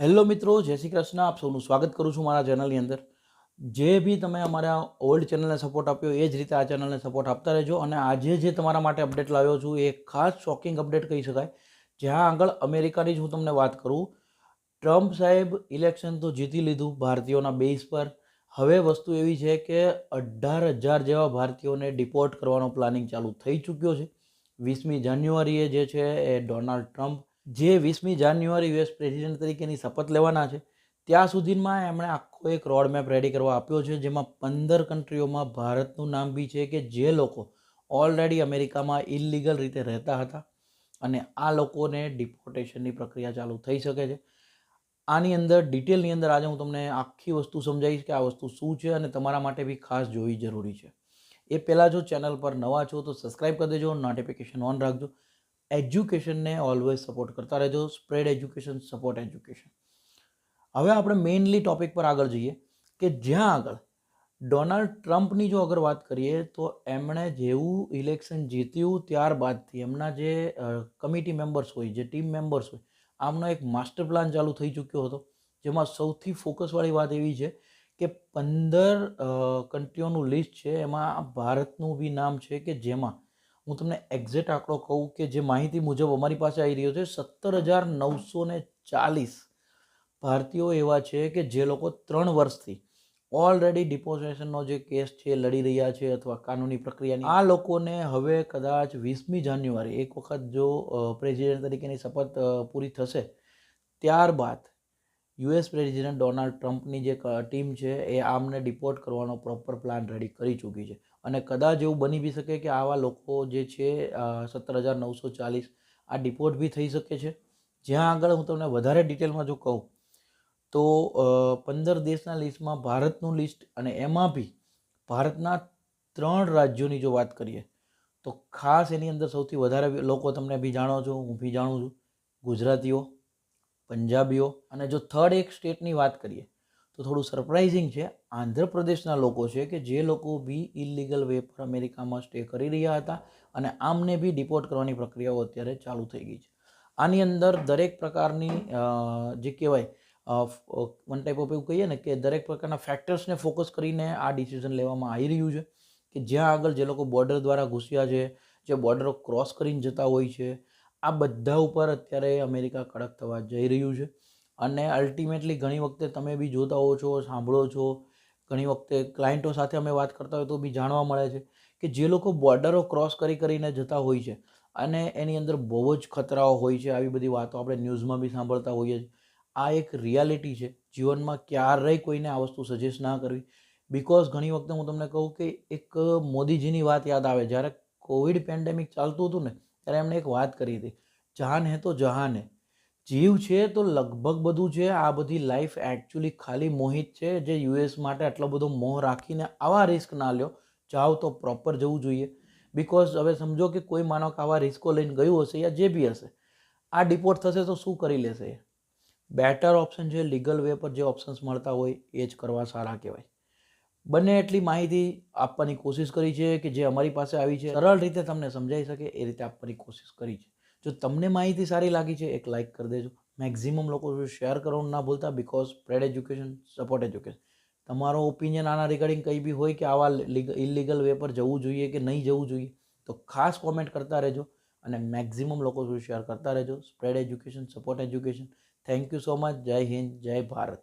Hello મિત્રો, જય શ્રી કૃષ્ણ. આપ સૌનું સ્વાગત કરું છું મારા ચેનલની અંદર. જે બી તમે અમારા ઓલ્ડ ચેનલને સપોર્ટ આપ્યો, એ જ રીતે આ ચેનલને સપોર્ટ આપતા રહેજો. અને આજે જે તમારા માટે અપડેટ લાવ્યો છું, એ ખાસ શોકિંગ અપડેટ કહી શકાય. જ્યાં આગળ અમેરિકાની જ હું તમને વાત કરું. ટ્રમ્પ સાહેબ ઇલેક્શન તો જીતી લીધું ભારતીયોના બેઝ પર. હવે વસ્તુ એવી છે કે અઢાર હજાર જેવા ભારતીયોને ડિપોર્ટ કરવાનો પ્લાનિંગ ચાલુ થઈ ચૂક્યો છે. વીસમી જાન્યુઆરીએ જે છે એ ડોનાલ્ડ ટ્રમ્પ જે વીસમી જાન્યુઆરી યુએસ પ્રેસિડેન્ટ તરીકેની શપથ લેવાના છે, ત્યાં સુધીમાં એમણે આખો એક રોડ મેપ રેડી કરવા આપ્યો છે, જેમાં પંદર કન્ટ્રીઓમાં ભારતનું નામ બી છે કે જે લોકો ઓલરેડી અમેરિકામાં ઇલીગલ રીતે રહેતા હતા અને આ લોકોને ડિપોર્ટેશનની પ્રક્રિયા ચાલુ થઈ શકે છે. આની અંદર ડિટેલની અંદર આજે હું તમને આખી વસ્તુ સમજાવીશ કે આ વસ્તુ શું છે અને તમારા માટે બી ખાસ જોવી જરૂરી છે. એ પહેલાં જો ચેનલ પર નવા છો તો સબસ્ક્રાઈબ કરી દેજો નોટિફિકેશન ઓન રાખજો. એજ્યુકેશનને ઓલવેઝ સપોર્ટ કરતા રહેજો સ્પ્રેડ એજ્યુકેશન સપોર્ટ એજ્યુકેશન હવે આપણે મેઇનલી ટોપિક પર આગળ જઈએ કે જ્યાં આગળ ડોનાલ્ડ ટ્રમ્પની જો અગર વાત કરીએ તો એમણે જેવું ઇલેક્શન જીત્યું ત્યારબાદથી એમના જે કમિટી મેમ્બર્સ હોય, જે ટીમ મેમ્બર્સ હોય, આમનો એક માસ્ટર પ્લાન ચાલુ થઈ ચૂક્યો હતો, જેમાં સૌથી ફોકસવાળી વાત એવી છે કે પંદર કન્ટ્રીઓનું લિસ્ટ છે, એમાં ભારતનું બી નામ છે કે જેમાં હું તમને એક્ઝેક્ટ આંકડો કહું કે જે માહિતી મુજબ અમારી પાસે આવી રહ્યો છે, સત્તર હજાર નવસો ને ચાલીસ ભારતીયો એવા છે કે જે લોકો ત્રણ વર્ષથી ઓલરેડી ડિપોઝિશનનો જે કેસ છે લડી રહ્યા છે અથવા કાનૂની પ્રક્રિયાની. આ લોકોને હવે કદાચ વીસમી જાન્યુઆરી, એક વખત જો પ્રેસિડેન્ટ તરીકેની શપથ પૂરી થશે, ત્યારબાદ યુએસ પ્રેસિડેન્ટ ડોનાલ્ડ ટ્રમ્પની જે ટીમ છે એ આમને ડિપોર્ટ કરવાનો પ્રોપર પ્લાન રેડી કરી ચૂકી છે. અને કદાચ એવું બની બી શકે કે આવા લોકો જે છે સત્તર હજાર નવસો ચાલીસ આ ડિપોર્ટ બી થઈ શકે છે. જ્યાં આગળ હું તમને વધારે ડિટેલમાં જો કહું, તો પંદર દેશના લિસ્ટમાં ભારતનું લિસ્ટ અને એમાં બી ભારતના ત્રણ રાજ્યોની જો વાત કરીએ, તો ખાસ એની અંદર સૌથી વધારે લોકો તમને બી જાણો છો, હું બી જાણું છું, ગુજરાતીઓ, પંજાબીઓ અને જો થર્ડ એક સ્ટેટની વાત કરીએ તો થોડું સરપ્રાઇઝિંગ છે. આંધ્રપ્રદેશના લોકો છે કે જે લોકો બી ઇલીગલ વે પર અમેરિકામાં સ્ટે કરી રહ્યા હતા અને આમને બી ડિપોર્ટ કરવાની પ્રક્રિયાઓ અત્યારે ચાલુ થઈ ગઈ છે. આની અંદર દરેક પ્રકારની જે કહેવાય વન ટાઈપ ઓફ એવું કહીએ ને કે દરેક પ્રકારના ફેક્ટર્સને ફોકસ કરીને આ ડિસિઝન લેવામાં આવી રહ્યું છે કે જ્યાં આગળ જે લોકો બોર્ડર દ્વારા ઘૂસ્યા છે, જે બોર્ડરો ક્રોસ કરીને જતા હોય છે, આ બધા ઉપર અત્યારે અમેરિકા કડક થવા જઈ રહ્યું છે. અને અલ્ટિમેટલી ઘણી વખતે તમે બી જોતા હો છો, સાંભળો છો, ઘણી વખતે ક્લાયન્ટો સાથે અમે વાત કરતા હોય તો બી જાણવા મળે છે કે જે લોકો બોર્ડરો ક્રોસ કરી કરીને જતા હોય છે અને એની અંદર બહુ જ ખતરાઓ હોય છે આવી બધી વાતો આપણે ન્યૂઝમાં બી સાંભળતા હોઈએ છીએ. આ એક રિયાલિટી છે. જીવનમાં ક્યારેય કોઈને આ વસ્તુ સજેસ્ટ ના કરવી. બિકોઝ ઘણી વખતે હું તમને કહું કે એક મોદીજીની વાત યાદ આવે. જ્યારે કોવિડ પેન્ડેમિક ચાલતું હતું ને, ત્યારે એમણે એક વાત કરી હતી. જહાન હે તો જહાન હે. જીવ છે તો લગભગ બધું છે. આ બધી લાઈફ એકચ્યુઅલી ખાલી મોહિત છે જે યુએસ માટે આટલો બધો મોહ રાખીને આવા રિસ્ક ના લ્યો. જાઓ તો પ્રોપર જવું જોઈએ. બિકોઝ હવે સમજો કે કોઈ માનો કે આવા રિસ્કો લઈને ગયું હશે યા જે બી હશે, આ ડિપોર્ટ થશે તો શું કરી લેશે? બેટર ઓપ્શન છે લીગલ વે પર જે ઓપ્શન્સ મળતા હોય એ જ કરવા સારા કહેવાય. બંને એટલી માહિતી આપવાની કોશિશ કરી છે કે જે અમારી પાસે આવી છે, સરળ રીતે તમને સમજાઈ શકે એ રીતે આપવાની કોશિશ કરી છે. જો તમને માહિતી સારી લાગી છે, એક લાઇક કરી દેજો. મેક્ઝિમમ લોકો શેર કરવાનું ના ભૂલતા because spread education support education તમારો ઓપિનિયન આના રિગાર્ડિંગ કંઈ બી હોય કે આવા ઇલીગલ વે પર જવું જોઈએ કે નહીં જવું જોઈએ, તો ખાસ કોમેન્ટ કરતા રહેજો અને મેક્ઝિમમ લોકો શેર કરતા રહેજો. Spread education support education thank you so much જય હિન્દ, જય ભારત.